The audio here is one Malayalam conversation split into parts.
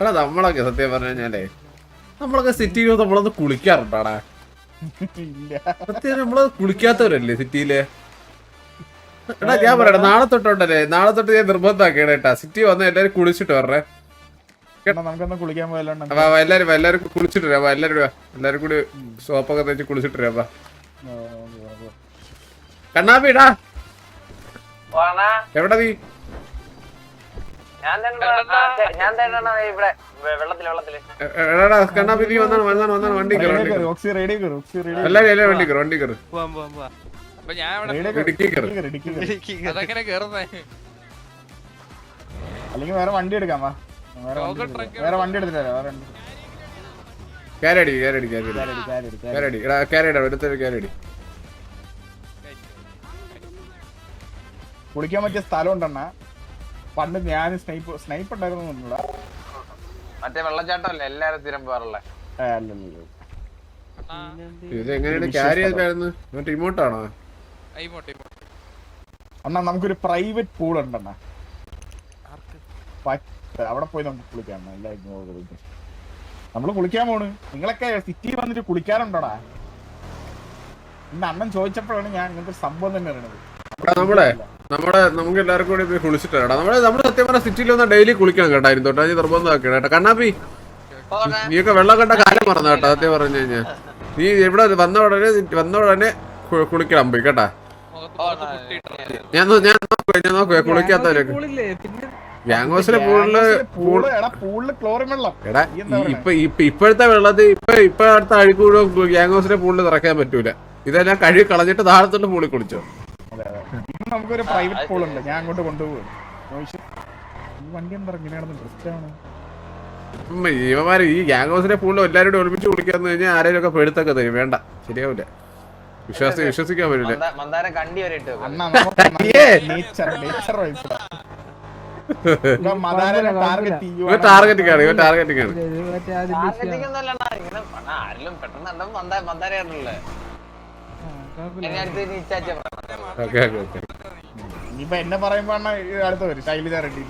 എടാ നമ്മളൊക്കെ സത്യം പറഞ്ഞു കഴിഞ്ഞാലേ നമ്മളൊക്കെ സിറ്റിയിൽ നമ്മളൊന്ന് കുളിക്കാറുണ്ടാടാ. ഇല്ല. സത്യം നമ്മൾ കുളിക്കാത്തവരല്ലേ സിറ്റിയിൽ എടാ ഞാൻ പറയട്ടെ നാളെ തൊട്ടുണ്ടല്ലേ? നാളെ തൊട്ട് ഞാൻ നിർബന്ധമാക്കിയാണ് കേട്ടാ. സിറ്റി വന്ന എല്ലാരും കുളിച്ചിട്ട് വരണേ. എല്ലാരും എല്ലാരും കുളിച്ചിട്ട് വരാം. എല്ലാരും എല്ലാരും കൂടി സോപ്പൊക്കെ തേച്ച് കുളിച്ചിട്ട് വരാം. കണ്ണാപ്പിടാ. എവിടെ നീ? നീ വന്നാണ് വന്നാണ് വന്നാണ് വണ്ടി വണ്ടി എല്ലാരും എല്ലാരും കയറി കയറി അല്ലെങ്കിൽ വേറെ വണ്ടി എടുക്കാം വാ. വേറെ വണ്ടി ട്രക്ക് വേറെ കാരടി കാരടി കാരടി കാരടി, കാരടി എടുത്തൊരു കാരടി കുളിക്കാൻ പറ്റിയ സ്ഥലം ഉണ്ടെണ്ണ പണ്ട് ഞാൻ സ്നൈപ്പ് സ്നൈപ്പ് ഉണ്ടായിരുന്നു. മറ്റേ വെള്ളച്ചാട്ടം അല്ലേ എല്ലാരും സ്ഥിരം പോകാറുള്ള. ഇത് എങ്ങനെയാണ് ക്യാരി ചെയ്തായിരുന്നു മറ്റേ അണ്ണാ നമുക്കൊരു പ്രൈവറ്റ് പൂൾ ഉണ്ടെണ്ണ അവിടെ പോയി നമുക്ക് കുളിക്കാം പോയി നമ്മൾ കുളിക്കാൻ പോണ്. നിങ്ങളൊക്കെ സിറ്റി വന്നിട്ട് കുളിക്കാറുണ്ടോടാ? ഇന്ന് അണ്ണൻ ചോദിച്ചപ്പോഴാണ് ഞാൻ ഇങ്ങനത്തെ ഒരു സംഭവം തന്നെ അറിയണത്. നമ്മളെ നമ്മുടെ നമുക്ക് എല്ലാവർക്കും കൂടി പോയി കുളിച്ചിട്ട്. നമ്മൾ നമ്മൾ സത്യം പറഞ്ഞ സിറ്റിയിൽ വന്ന ഡെയിലി കുളിക്കാൻ കേട്ടായിരുന്നു തൊട്ടാ നിർബന്ധമാക്കണം കേട്ടോ. കണ്ണാപ്പി നീയൊക്കെ വെള്ളം കണ്ട കാര്യം മറന്നു കേട്ടോ സത്യം പറഞ്ഞു കഴിഞ്ഞാൽ നീ ഇവിടെ വന്ന ഉടനെ വന്ന ഉടനെ കുളിക്കണം പോയി കേട്ടാ. ഞാൻ നോ- ഞാൻ നോക്കുവേ ഞാൻ നോക്കുവേ കുളിക്കാത്തവരൊക്കെ ഗ്യാങ്ഹോസിലെ പൂളിൽ എടാ പൂളിൽ ക്ലോറിൻ വെള്ളം. എടാ നീ ഈ- പറയണേ? ഇപ്പൊ ഇപ്പൊ ഇപ്പോഴത്തെ വെള്ളത്തിൽ ഇപ്പൊ ഇപ്പൊ അടുത്ത അഴുക്കൂടോ ഗ്യാങ്ഹോസിലെ പൂളിൽ നിറയ്ക്കാൻ പറ്റൂല. ഇതെല്ലാം കഴുകി കളഞ്ഞിട്ട് താഴത്തോട്ട് പൂളി കുളിച്ചോ. നമുക്കൊരു പ്രൈവറ്റ് പൂൾ ഉണ്ട്. ഞാൻ അങ്ങോട്ട് കൊണ്ടുപോകും. വണ്ടി എന്താ ഇങ്ങനെയാണെന്ന് ഡ്രിഫ്റ്റാണ് ഈ ഗ്യാങ്ഹോസിലെ പൂളിൽ എല്ലാവരും ഒളിപ്പിച്ച് ഒരുമിച്ച് കുളിക്കാന്ന് കഴിഞ്ഞാൽ ആരെയും ഒക്കെ പെടുത്തൊക്കെ തരും. വേണ്ട. ശരിയാവില്ല വിശ്വാസി വിശ്വസിക്കാൻ പറ്റില്ല ടാർഗറ്റിംഗ് ആണ് ഇവ ടാർഗറ്റിംഗ് ആണ്. Okay okay okay. ഇനിയിപ്പൊ എന്നെ പറയുമ്പോ അണ്ണാ ഇത് അടുത്ത് വരും ശൈലജ റെഡ്ഡി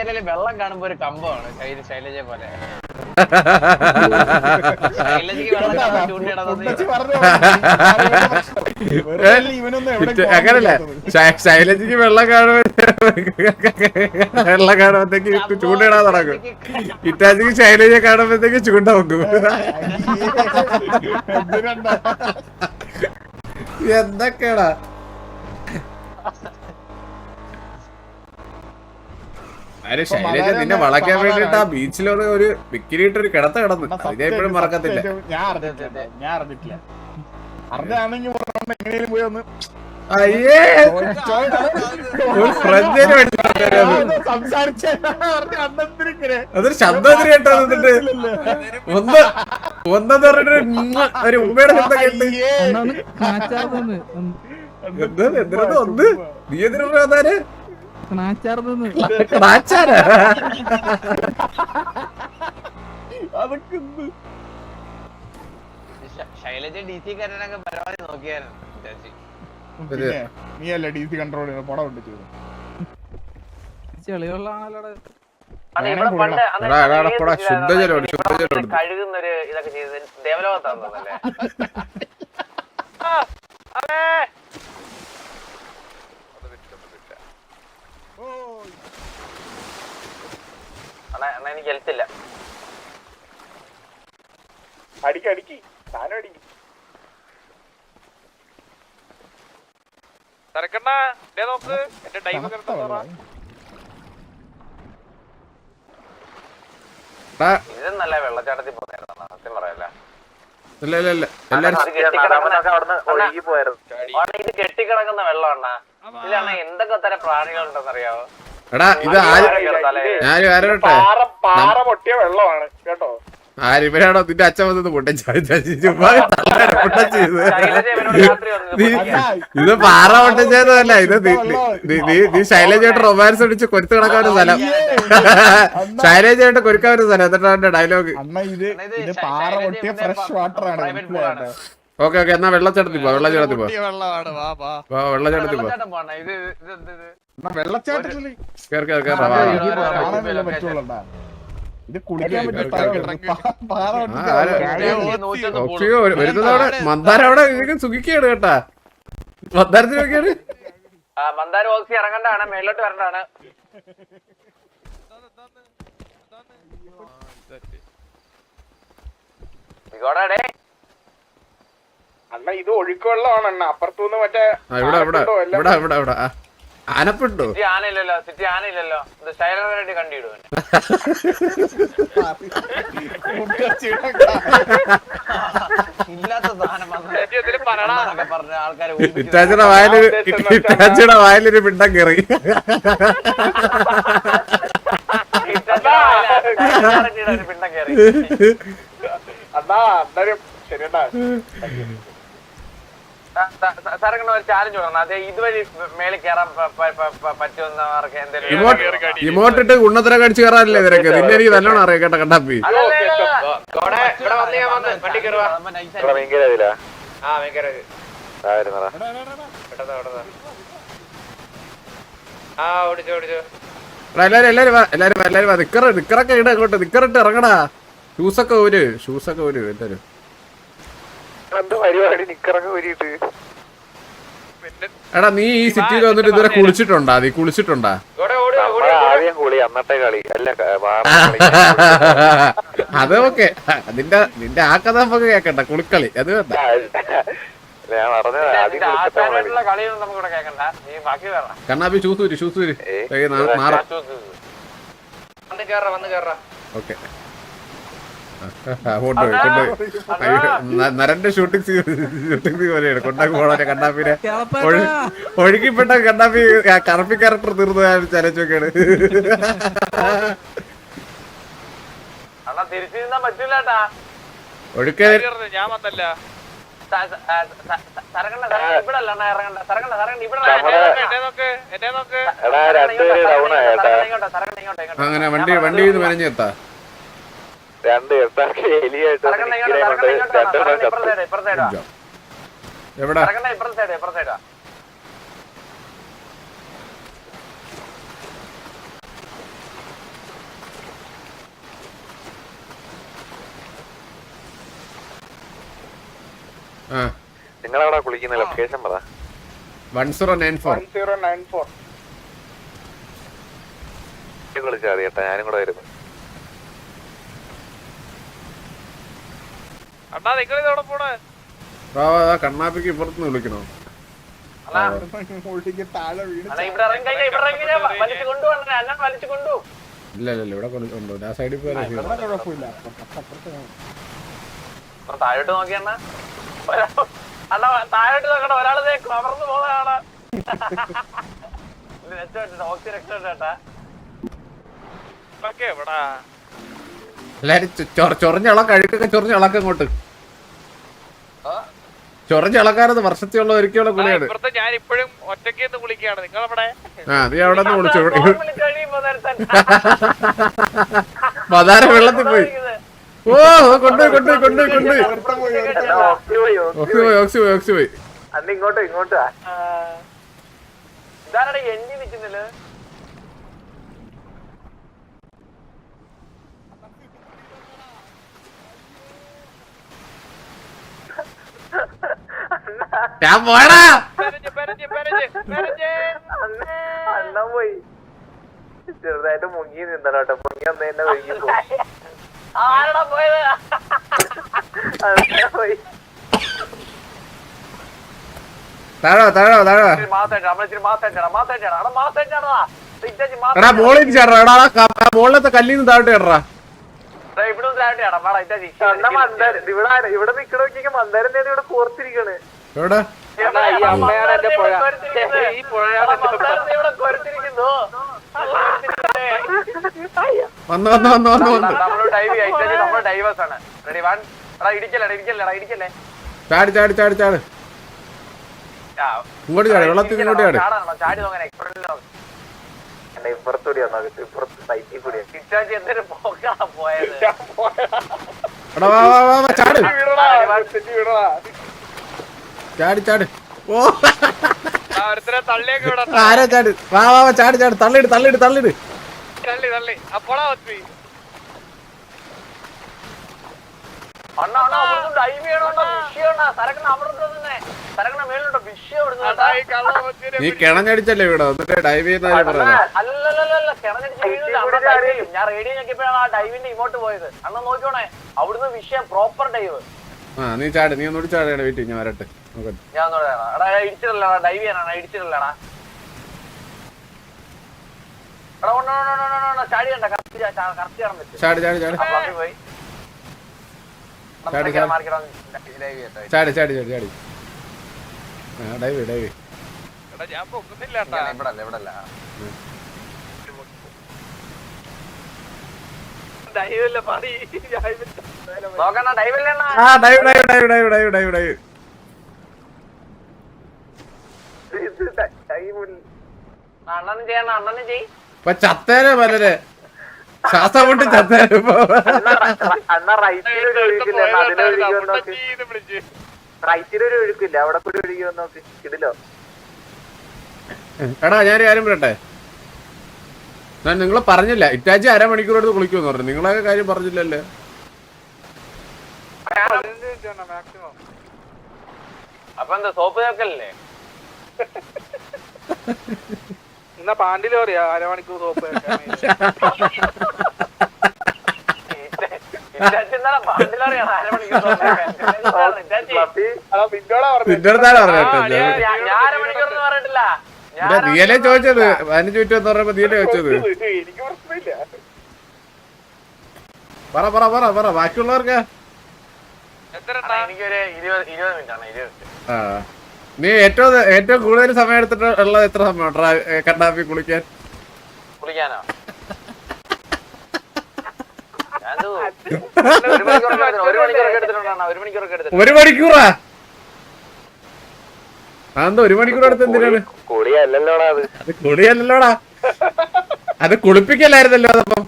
അല്ലെങ്കിൽ വെള്ളം കാണുമ്പോ ഒരു കമ്പമാണ് ശൈല ശൈലജയെ പോലെ അങ്ങനല്ല ശൈലജയ്ക്ക് വെള്ളം കാണുമ്പോ വെള്ളം കാണുമ്പോഴത്തേക്ക് ചൂണ്ടിടാൻ തുടങ്ങും ഇറ്റാജിക്ക് ശൈലജ കാണുമ്പോഴത്തേക്ക് ചൂണ്ട നോക്കും എന്തൊക്കെയാടാ അരെ ശൈലജ നിന്നെ വളയ്ക്കാൻ വേണ്ടിട്ട് ആ ബീച്ചിലൊരു ഒരു വിക്കിലിട്ട് ഒരു കിടത്ത കിടന്നു. അതിനെ എപ്പോഴും ഇപ്പോഴും മറക്കത്തില്ല. ഞാൻ അറിഞ്ഞിട്ടില്ല. ഞാൻ അറിഞ്ഞിട്ടില്ല. അറിഞ്ഞാണെങ്കിൽ എങ്ങനെയും പോയി ഒന്ന് അയ്യേ. ഒരു വേണ്ടി അതൊരു ശബ്ദം എന്തിനു കേട്ടോ എന്നിട്ട് ഒന്ന് ഒന്നെന്ന് പറഞ്ഞിട്ട് ഒരു ഉമ്മയുടെ ശബ്ദം കേട്ട്. എന്താ എന്തിനാ ഒന്ന് നീ എന്തിനാ പറയാതെ ക്രാച്ചാരാ അതൊക്കെ എന്ത്? ശൈലജ ഡി സി കാരനൊക്കെ പരമാവധി നോക്കിയായിരുന്നു. പിന്നെ നീ അല്ല ഡി സി കൺട്രോൾ ചെയ്യുന്ന പടം ഉണ്ട് ചെയ്തു എടാ, എടാ, ഏത് പോടാ, ഇതിലാണ് ശുദ്ധജലം ഉണ്ട്, ഇവിടെ ശുദ്ധജലം വന്നിട്ട് ഉണ്ട്. കഴുകുന്ന ഒരു ഇതൊക്കെ ചെയ്ത് ദേവലോകത്താന്ന് തോന്നല്ലേ അണ്ണാ അണ്ണാ എനിക്ക് ഹെൽത്ത് ഇല്ല അടിക്ക് അടിക്ക് സാധനം അടിക്ക് തിരക്കണ്ണ ദേ നോക്ക്. എന്റെ ടൈം ഇത് നല്ല വെള്ളച്ചാട്ടത്തിൽ സത്യം പറയല്ല. ഇല്ല ഇല്ല ഇല്ല. എല്ലാരും ഇത് കെട്ടിക്കിടക്കുന്ന ഇതിലാണ് എന്തൊക്കെ തരം പ്രാണികളുണ്ടെന്ന് അറിയാവോ എടാ ഇത് ആര് ഞാനും ആരോട്ടെ പാറ പാറ പൊട്ടിയ വെള്ളമാണ് കേട്ടോ. ആര് ഇവരാണോ നിന്റെ അച്ഛൻ വന്നത് പൊട്ടൻ ചുമ്മാ പൊട്ടൻ വന്നത് ഇത് പാറ പൊട്ടൻ ചെയ്തതല്ല ഇത് നീ- നീ- നീ- നീ ശൈലജയായിട്ട് റൊമാൻസ് അടിച്ച് കൊരുത്ത് കിടക്കാൻ ഒരു സ്ഥലം. ശൈലജയായിട്ട് കൊരുക്കാൻ ഒരു സ്ഥലം. എന്നിട്ടാണ് ഡയലോഗ് pool ആണ്. ഓക്കെ ഓക്കെ എന്നാ വെള്ളച്ചാട്ടത്തിൽ പോ വെള്ളച്ചാട്ടത്തിൽ പോ പൊട്ടിയ വെള്ളമാണ് വാ വാ. വാ വെള്ളച്ചാട്ടത്തിൽ പോ വെള്ളച്ചാട്ടം ഇത് ഇത് ഇത് ഇത്? എന്നാ വെള്ളച്ചാട്ടത്തിൽ കേറി കേറി കേറി. ഇത് കുളിക്കാൻ വരുന്നതവിടെ മന്ദാരം അവിടെ ഇതിന് സുഖിക്കാണ് കേട്ടാ. മന്ദാരത്തിന് നോക്കിയാണ്. ആ, മന്ദാരം ഓക്സി ഇറങ്ങണ്ടാണ് മേലോട്ട് വരണ്ടാണ് അണ്ണ ഇത് ഒഴുക്കുവെള്ളമാണ് അണ്ണ അപ്പുറത്തുനിന്ന് മറ്റേ ആ ഇവിടെ ഇവിടെ. ആനപ്പിണ്ടോ എല്ലാം ഇവിടെ ഇവിടെ ഇവിടെ. ആ, ആനപ്പിണ്ടോ സിറ്റി ആനയില്ലല്ലോ സിറ്റി ആനയില്ലല്ലോ ഇത് ശൈലവരായിട്ട് കണ്ടിടുവൻ ഇറ്റാച്ചിയുടെ വായിലൊരു ഇറ്റാച്ചിയുടെ വായിലൊരു പിണ്ടം കയറി പിണ്ടം കയറി അണ്ണാ അന്നേരം ശരിയണ്ണാ സാറങ്ങനെ ഒരു ചാലഞ്ച് പറഞ്ഞു? അതെ ഇതുവഴി മേളിൽ കയറാൻ പറ്റുമെന്നവർക്ക് എന്തെങ്കിലും ഇമോട്ടിട്ട് ഗുണത്തിനെ കടിച്ചു കയറാനല്ലേ നിനക്ക്? നിന്നെ എനിക്ക് നല്ലോണം അറിയാം കേട്ട കണ്ടാപ്പി എല്ലാരും നിക്കറ നിക്കറൊക്കെ ഇട അങ്ങോട്ട്. നിക്കറിട്ട് ഇറങ്ങടാ. ഷൂസൊക്കെ ഒരു ഷൂസൊക്കെ ഒരു എല്ലാരും എന്ത് പരിപാടി നിക്കറൊക്കെ ഊരിയിട്ട്. പിന്നെ എടാ നീ ഈ സിറ്റിയിൽ വന്നിട്ട് ഇതുവരെ കുളിച്ചിട്ടുണ്ടാ? നീ കുളിച്ചിട്ടുണ്ടാ? ഇവിടെ ഓടി ഓടി ആദ്യം കുളി അന്നത്തെ കളി. അല്ല. അത് ഓക്കെ. നിന്റെ നിന്റെ ആ കഥ നമുക്ക് കേക്കണ്ട. കുളിക്കളി. അത് വേണ്ട. കണ്ണാപ്പി കേറാ വന്ന് കേറാ ഓക്കെ കൊണ്ടുപോയി കൊണ്ടുപോയി അയ്യോ, ന- നരന്റെ ഷൂട്ടിംഗ് ഷൂട്ടിംഗ് പോലെയാണ്. കൊണ്ടാക്കി പോണെ കണ്ണാപ്പിനെ ഒഴു- ഒഴുകിപ്പെട്ട കണ്ണാപ്പി കറപ്പി ക്യാരക്ടർ തീർന്നു ചലച്ചൊക്കെയാണ് പറ്റൂലട്ടാ. ഒഴുക്കെ. ഞാൻ വന്നല്ല. അങ്ങനെ വണ്ടി വണ്ടി നിന്ന് മെനഞ്ഞെത്താ. രണ്ട് എത്താക്ക് എലിയായിട്ട് ഇങ്ങോട്ടോ രണ്ടെണ്ണം ചത്തു എവിടാ? നിങ്ങളവിടെ കുളിക്കുന്ന ലൊക്കേഷൻ പറ. One zero nine four. Zero nine four. കുളിച്ചാൽ മതി കേട്ടാ ഞാനും കൂടെ വരുന്നു. അണ്ണാ നിങ്ങൾ ഇതോടെ പോണേ? കണ്ണാപ്പിക്ക് ഇപ്പുറത്തുനിന്ന് വിളിക്കണോ? ഇല്ല ഇവിടെ കൊണ്ട് ആ സൈഡിൽ പോയാൽ താഴോട്ട് നോക്കിയണ്ണ അണ്ണ. താഴോട്ട് നോക്കണ്ട ഒരാൾ ദേ കവർന്ന് എവിടാ? എല്ലാരും ചൊറിഞ്ഞളക്ക അഴുക്കൊക്കെ ചൊറിഞ്ഞളക്ക അങ്ങോട്ട് ചൊറിഞ്ഞളക്കാരത് വർഷത്തിലുള്ള ഒരിക്കലുള്ള കുളിയാണ് ഞാൻ ഇപ്പോഴും ഒറ്റയ്ക്ക് വിളിക്കുകയാണ്. നിങ്ങൾ അവിടെ ആ നീ അവിടെ നിന്ന് വിളിച്ചു. മതാര വെള്ളത്തിൽ പോയി. ഓ കൊണ്ടുപോയി കൊണ്ടുപോയി കൊണ്ടുപോയി കൊണ്ടുപോയി. ഓക്സി പോയി ഓക്സി പോയി ഓക്സി പോയി. അന്ന് ഇങ്ങോട്ടോ ഇങ്ങോട്ടോ ഇതാരടെ എണ്ണി നിക്കുന്നില്ല ഞാൻ പോയടാ പെരഞ്ഞ് പെരഞ്ഞ് പോടാ അണ്ണ പോയി. ചെറുതായിട്ട് മുങ്ങി നിന്നോട്ടെ മുങ്ങി വന്ന് തന്നെ ഒഴുകി പോയി. താഴോ താഴോ താഴോ എടാ മോളിൽ ചേട്ടാ എടാ ആ ക- ആ കല്ലിന്ന് താഴോട്ട് ചേട്ടാ ഇവിടെ ഇവിടെ നിക്കണോക്കി മന്ദാരം ഇവിടെ കോർത്തിരിക്കണ് എവിടെ? വന്നു വന്നു വന്നു വന്നു വന്നു. നമ്മൾ ഡൈവ് അയച്ചാൽ നമ്മൾ ഡൈവേഴ്സ് ആണ്. റെഡി വൺ എടാ ഇടിക്കല്ലേ ഇടിക്കല്ലേടാ ഇടിക്കല്ലേ ചാടി ചാടി ചാടി ചാടി. ആ, ഇങ്ങോട്ട് ചാടി വെള്ളത്തിൽ ഇങ്ങോട്ട് ചാടി. ചാടി ചാട് ചാടി. ഓ. ആരാ ചാടി. വാ വാ വാ ചാടി ചാടി. തള്ളിട് തള്ളിട് തള്ളിട് നീ കിണഞ്ഞടിച്ചല്ലേ ഇവിടെ? എന്നിട്ട് ഡൈവ് ചെയ്യുന്ന ഞാൻ റേഡിയോ ഞെക്കിയപ്പോഴാണ് ആ ഡൈവിന്റെ ഇങ്ങോട്ട് പോയത്. അന്ന് നോക്കിയോണേ അവിടുന്ന് വിഷയം പ്രോപ്പർ ഡൈവ് ആ നീ ചാട്. നീ ഒന്നുകൂടി ചാടി വെയിറ്റ് ഞാൻ വരട്ടെ. ഞാൻ ഇടിച്ചിട്ടില്ലടാ ഡൈവ് ചെയ്യാനാണ് ഇടിച്ചിട്ടില്ലടാ ഡൈവ് ചെയ്യട്ടെ ചാടി ചാടി ചാടി ചാടി. ആ ഡൈവ് ഞാൻ പൊക്കുന്നില്ല ഇവിടെ അല്ല ഇവിടെ അല്ല നോക്കണ ഡൈവ് അണ്ണാ? ആ dive dive dive dive dive dive ഇപ്പൊ ചത്തേനെ മലരെ ശ്വാസം കൊണ്ട് ചത്തേനെ ഇപ്പൊ. റൈറ്റിലൊരു ഒഴുക്കില്ല? അവിടെ കൂടി ഒഴുകി നോക്ക് കിടിലോ എടാ ഞാൻ കാര്യം പറയട്ടെ? ഞാൻ നിങ്ങളെ പറഞ്ഞില്ല. ഇറ്റാച്ചി അരമണിക്കൂർ എടുത്ത് കുളിക്കുമെന്ന് പറഞ്ഞു. നിങ്ങളൊക്കെ കാര്യം പറഞ്ഞില്ലല്ലേ. മാക്സിമം അപ്പൊ എന്താ സോപ്പ് ചേർക്കല്ലേ എന്നാ പാണ്ടിൽ പറയാ അരമണിക്കൂർ സോപ്പ് നീയല്ലേ ചോദിച്ചത്? പതിനഞ്ച് മിനിറ്റ് എന്ന് പറഞ്ഞപ്പോ നീയല്ലേ ചോദിച്ചത്? എനിക്ക് പ്രശ്നമില്ല. പറ പറ പറ പറ. ബാക്കിയുള്ളവർക്ക്? എനിക്കൊരു ഇരുപത് ഇരുപത് മിനിറ്റ് ആണ് ഇരുപത് മിനിറ്റ്. ആ. നീ ഏറ്റവും ഏറ്റവും കൂടുതൽ സമയം എടുത്തിട്ട് ഉള്ളത് എത്ര സമയം കണ്ണാപ്പി കുളിക്കാൻ? കുളിക്കാനോ? ഒരു മണിക്കൂറാ? അതെന്താ ഒരു മണിക്കൂർ എടുത്ത് എന്തിനാണ്? അത്. കുളിയല്ലോടാ അത് കുളിപ്പിക്കലായിരുന്നല്ലോ അതപ്പം.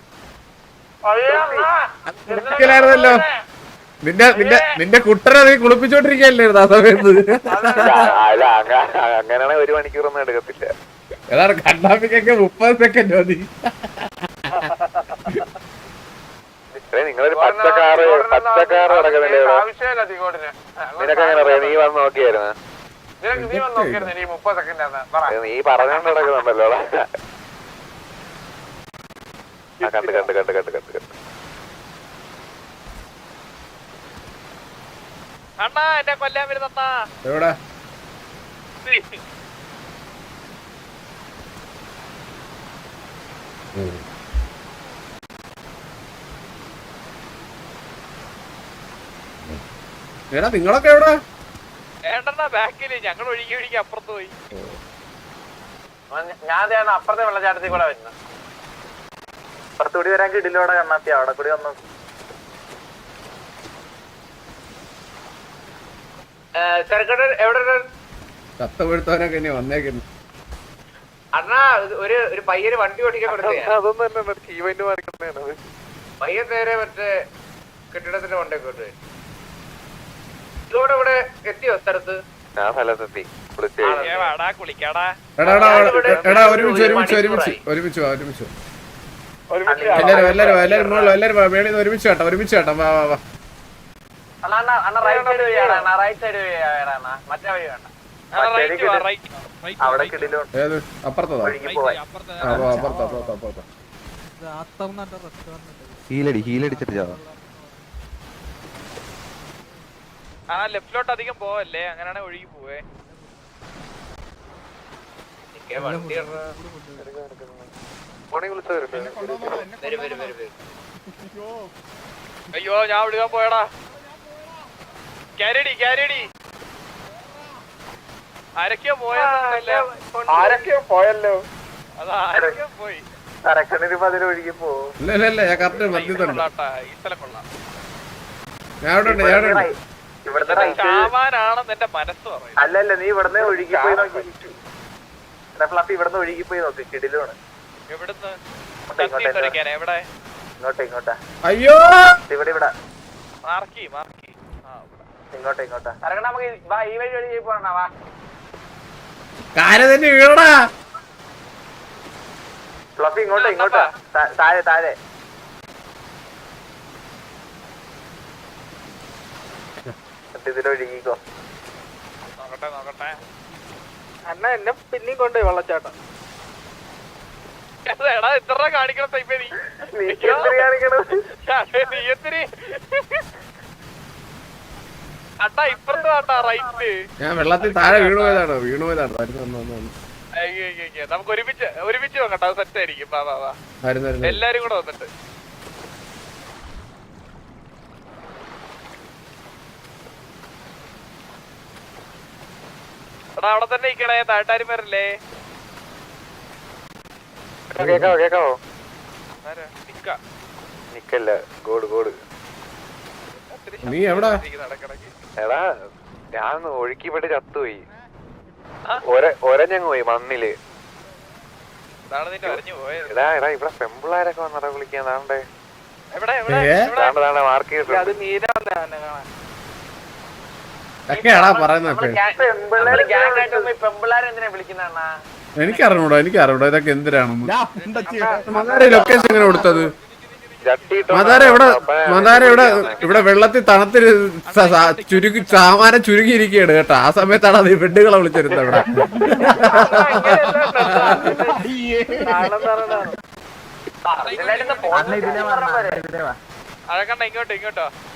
കുളിപ്പിക്കലായിരുന്നല്ലോ. നിന്റെ നിന്റെ നിന്റെ കുട്ടനെ നീ കുളിപ്പിച്ചോണ്ടിരിക്കല്ലായിരുന്നു ആ സമയത്ത് അല്ല അങ്ങനെയാണെങ്കിൽ ഒരു മണിക്കൂറൊന്നും എടുക്കത്തില്ല. ഏതാണ് കണ്ണാപ്പിക്കൊക്കെ മുപ്പത് സെക്കൻഡ് മതി. നിങ്ങളൊരു എങ്ങനെ അറിയാം? നീ വന്ന് നോക്കിയായിരുന്നു? നീ പറഞ്ഞോണ്ട് കിടക്കുന്നുണ്ടല്ലോ ആ കണ്ട് കണ്ട് കണ്ട് കണ്ട് കണ്ട് കണ്ട്. അണ്ണാ എന്നെ കൊല്ലാൻ വരുന്നണ്ണാ. എവിടെ? എടാ നിങ്ങളൊക്കെ എവിടെ? വേണ്ടണ്ണ ബാക്കിൽ ഞങ്ങൾ ഒഴുകി ഒഴുകി അപ്പുറത്ത് പോയി. ഞാൻ അപ്പുറത്തെ വെള്ളച്ചാട്ടത്തിൽ കൂടെ വരുന്നത് അപ്പുറത്തുകൂടി വരാൻ കിടിലോടെ കണ്ണാത്തി അവിടെ കൂടി വന്നു ചെറുക്കട എവിടെ ഇനി വന്നേക്കുന്നു. അണ്ണാ ഒരു ഒരു പയ്യന് വണ്ടി ഓടിക്കാൻ കൊടുത്തേ പയ്യൻ നേരെ മറ്റേ കെട്ടിടത്തിന്റെ കൊണ്ടേക്ക് കൊണ്ടുപോയി ഇതോടെ ഇവിടെ എത്തിയോ സ്ഥലത്ത്? ഞാൻ സ്ഥലത്തെത്തി. എല്ലാരും എല്ലാരും എല്ലാരും എല്ലാരും മേളിൽ നിന്ന് ഒരുമിച്ച് കേട്ടോ ഒരുമിച്ച് കേട്ടോ വാ വാ വാ. ഹീലടി ഹീലടിച്ചിട്ട് ചാവാ ആ ലെഫ്റ്റിലോട്ട് അധികം പോവല്ലേ? അങ്ങനെയാണെ ഒഴുകി പോവേ. എനിക്ക് വണ്ടി ഇടണ. ഫോണിൽ വിളിച്ചു വരും വരും വരും വരും. അയ്യോ. ഞാൻ വിടുക പോയടാ. കാരടി കാരടി. ആരൊക്കെയോ പോയല്ലോ ആരൊക്കെയോ പോയല്ലോ. അതാ ആരൊക്കെയോ പോയി. ചാവാനാണെന്ന് എന്റെ മനസ്സ് അല്ലല്ല നീ ഇവിടുന്ന് ഒഴുകി പോയി നോക്കി. ഫ്ലഫി ഇവിടുന്ന് ഒഴുകി പോയി നോക്ക് കിടിലാണ് എവിടുന്ന്? എവിടെ? ഇങ്ങോട്ട് ഇങ്ങോട്ടാ. അയ്യോ! ഇവിടെ ഇവിടെ. മാർക്കി ഇങ്ങോട്ടാ ഇങ്ങോട്ടേ. ഇറങ്ങണ നമുക്ക് വാ ഈ വഴി വഴി പോകണ വാ. കാല തന്നെ വീണടാ ഫ്ലഫി ഇങ്ങോട്ടേ ഇങ്ങോട്ടേ. താഴെ താഴെ. ഇതിലൊഴുകിക്കോ നോക്കട്ടെ നോക്കട്ടെ. അണ്ണ എന്നെ പിന്നെയും കൊണ്ടുപോയി വെള്ളച്ചാട്ടം. എത്ര കാണിക്കണം നീ. നീ എന്തിനാ കാണിക്കണത് അതെ, നീ എന്തിന് അണ്ണാ ഇപ്പുറത്ത് വേണ്ടാ റൈറ്റ് ഞാൻ വെള്ളത്തിൽ താഴെ വീണു പോയതാണ്? വീണു പോയതാണ്? നമുക്ക് ഒരുമിച്ച് ഒരുമിച്ച് നോക്കട്ടെ അത് സെറ്റ് ആയിരിക്കും. വാ വാ വാ. എല്ലാരും കൂടെ വന്നിട്ട്. എടാ അവിടെ തന്നെ ഇരിക്കണേ താഴ്ത്താരും വരല്ലേ കേക്കാവോ കേക്കാവോ. നിക്കല്ല ഗോഡ് ഗോഡ്. നീ എവിടാ? എടാ ഞാൻ ഒഴുക്കി ഒഴുക്കിപ്പെട്ട് ചത്തുപോയി. ഒര ഒരഞ്ഞങ്ങ് പോയി മണ്ണിൽ. എടാ എടാ ഇവിടെ പെമ്പിള്ളാരൊക്കെ വന്നടാ വിളിക്കാൻ താണ്ടേ മാർക്ക് ചെയ്തിട്ടുണ്ട്. എനിക്കറിഞ്ഞൂടാ എനിക്കറിഞ്ഞൂടാ ഇതൊക്കെ എന്തിനാണെന്ന്. ലൊക്കേഷൻ എങ്ങനെ കൊടുത്തത്? മതാര ഇവിടെ മതാര ഇവിടെ ഇവിടെ വെള്ളത്തിൽ തണുത്തിൽ ചുരുക്കി സാമാനം ചുരുങ്ങിയിരിക്കുകയാണ് കേട്ടോ. ആ സമയത്താണ് അത് ഈ പെണ്ണുകളെ വിളിച്ചിരുന്നത് ഇവിടെ.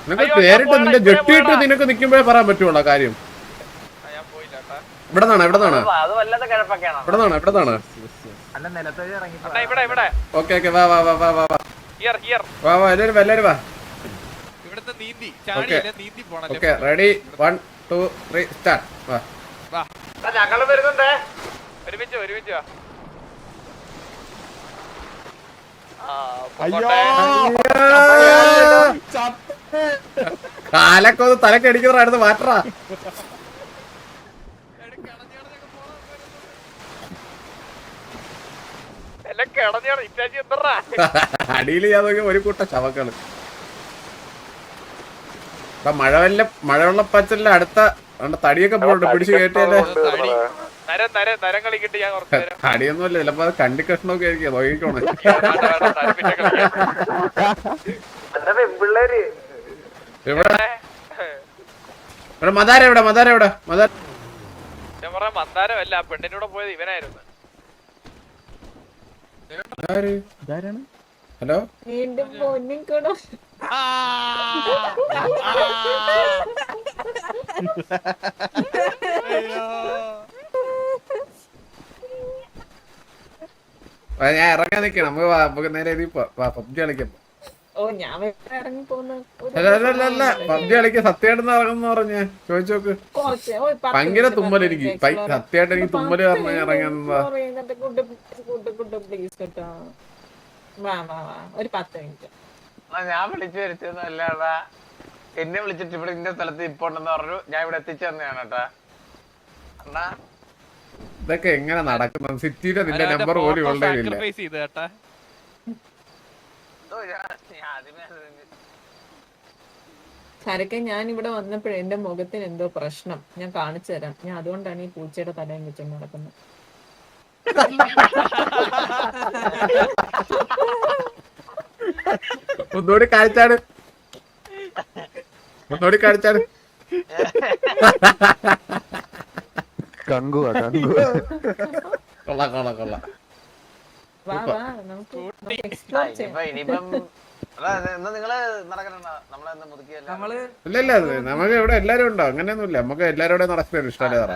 നിനക്ക് പേരിട്ട് നിന്റെ ജെട്ടിയിട്ട് നിനക്ക് നിൽക്കുമ്പോഴേ പറയാൻ പറ്റുള്ളൂ കാര്യം. ഇവിടെ നിന്നാണ്? ഇവിടെ നിന്നാണ്? ഇവിടെ നിന്നാണ്? ഇവിടെ നിന്നാണ്? Okay okay. വാ വാ വാ വാ വാ. വാ ഹിയർ ഹിയർ വാ വാ എല്ലാരും വാ. എല്ലാവരും ഇവിടുത്തെ നീന്തി ഓക്കെ ചാടിയല്ല നീന്തി പോണല്ലോ okay ready one two three start വാ. വാ. ഞങ്ങളും വരുന്നുണ്ട്. ഒരുമിച്ച് ഒരുമിച്ച് വാ. കാലൊക്കെ ഒന്ന് തലക്കടിക്കുന്നതായിരുന്നു മാറ്ററാ. അടിയിൽ ഞാൻ നോക്കിയ ഒരു കൂട്ടം ശവക്കൾ ഇപ്പൊ മഴവെല്ല പച്ചല്ല അടുത്ത തടിയൊക്കെ പോയിട്ട് പിടിച്ചു കയറ്റിയല്ലേ നരം നരം നരം കളിക്കിട്ട് ഞാൻ കുറച്ച് നേരം. തടിയൊന്നുമല്ല ചിലപ്പോ അത് കണ്ടി കഷ്ണമൊക്കെ ആയിരിക്കും. നോക്കിക്കോണേ. ഇവിടെ ഇവിടെ മതാര എവിടെ? മതാര എവിടെ? മതാര ഞാൻ പറഞ്ഞ മന്ദാരമല്ല പെണ്ണിന്റെ കൂടെ പോയത് ഇവനായിരുന്നു? ഹലോ? വീണ്ടും പൊന്നിക്കൂടെ ആ, ഞാൻ ഇറങ്ങാൻ നിക്കണം നമുക്ക് നമുക്ക് നേരെ പബ്ജി കളിക്കാം ഓ ഞാൻ ഇറങ്ങി പോകുന്ന പബ്ജി കളിക്കാൻ സത്യമായിട്ടെന്ന് ഇറങ്ങുന്ന പറഞ്ഞ? ചോദിച്ചു നോക്ക്. ഭയങ്കര തുമ്മൽ എനിക്ക്. സത്യമായിട്ട് എനിക്ക് തുമ്മൽ വാ വാ ഒരു പത്ത് മിനിറ്റ്. ഞാൻ വിളിച്ചു വരുത്തിയൊന്നും എന്നെ വിളിച്ചിട്ട് ഇവിടെ ഇന്ന സ്ഥലത്ത് ഇപ്പൊ ഉണ്ടെന്ന് പറഞ്ഞു. ഞാൻ ഇവിടെ എത്തിച്ചു തന്നെയാണ് കേട്ടാ. അണ്ണാ ഇതൊക്കെ എങ്ങനെ നടക്കുന്നത്? സിറ്റിയിലെ നിന്റെ നമ്പർ പോലും photo ഉള്ളതില്ല sacrifice ചെയ്ത് കേട്ടാ ഓ, ഞാൻ- ഞാൻ ആദ്യമേ അത് ചരക്കെ ഞാൻ ഇവിടെ വന്നപ്പോഴേ എന്റെ മുഖത്തിന് എന്തോ പ്രശ്നം. ഞാൻ കാണിച്ചു തരാം. ഞാൻ അതുകൊണ്ടാണ് ഈ പൂച്ചയുടെ തലയും വെച്ചു നടക്കുന്നത്. ഒന്നുകൂടി കാണിച്ചാണ്. ഒന്നുകൂടി കാണിച്ചാണ്. കങ്കുവാ കൊള്ളാം കൊള്ളാം കൊള്ളാം. ഇനിയിപ്പം ഇല്ല നമുക്ക് ഇവിടെ എല്ലാരും ഉണ്ടോ? അങ്ങനെയൊന്നുമില്ല. നമുക്ക് എല്ലാരും കൂടെ നടക്കുന്ന ഇഷ്ടമല്ലേ പറ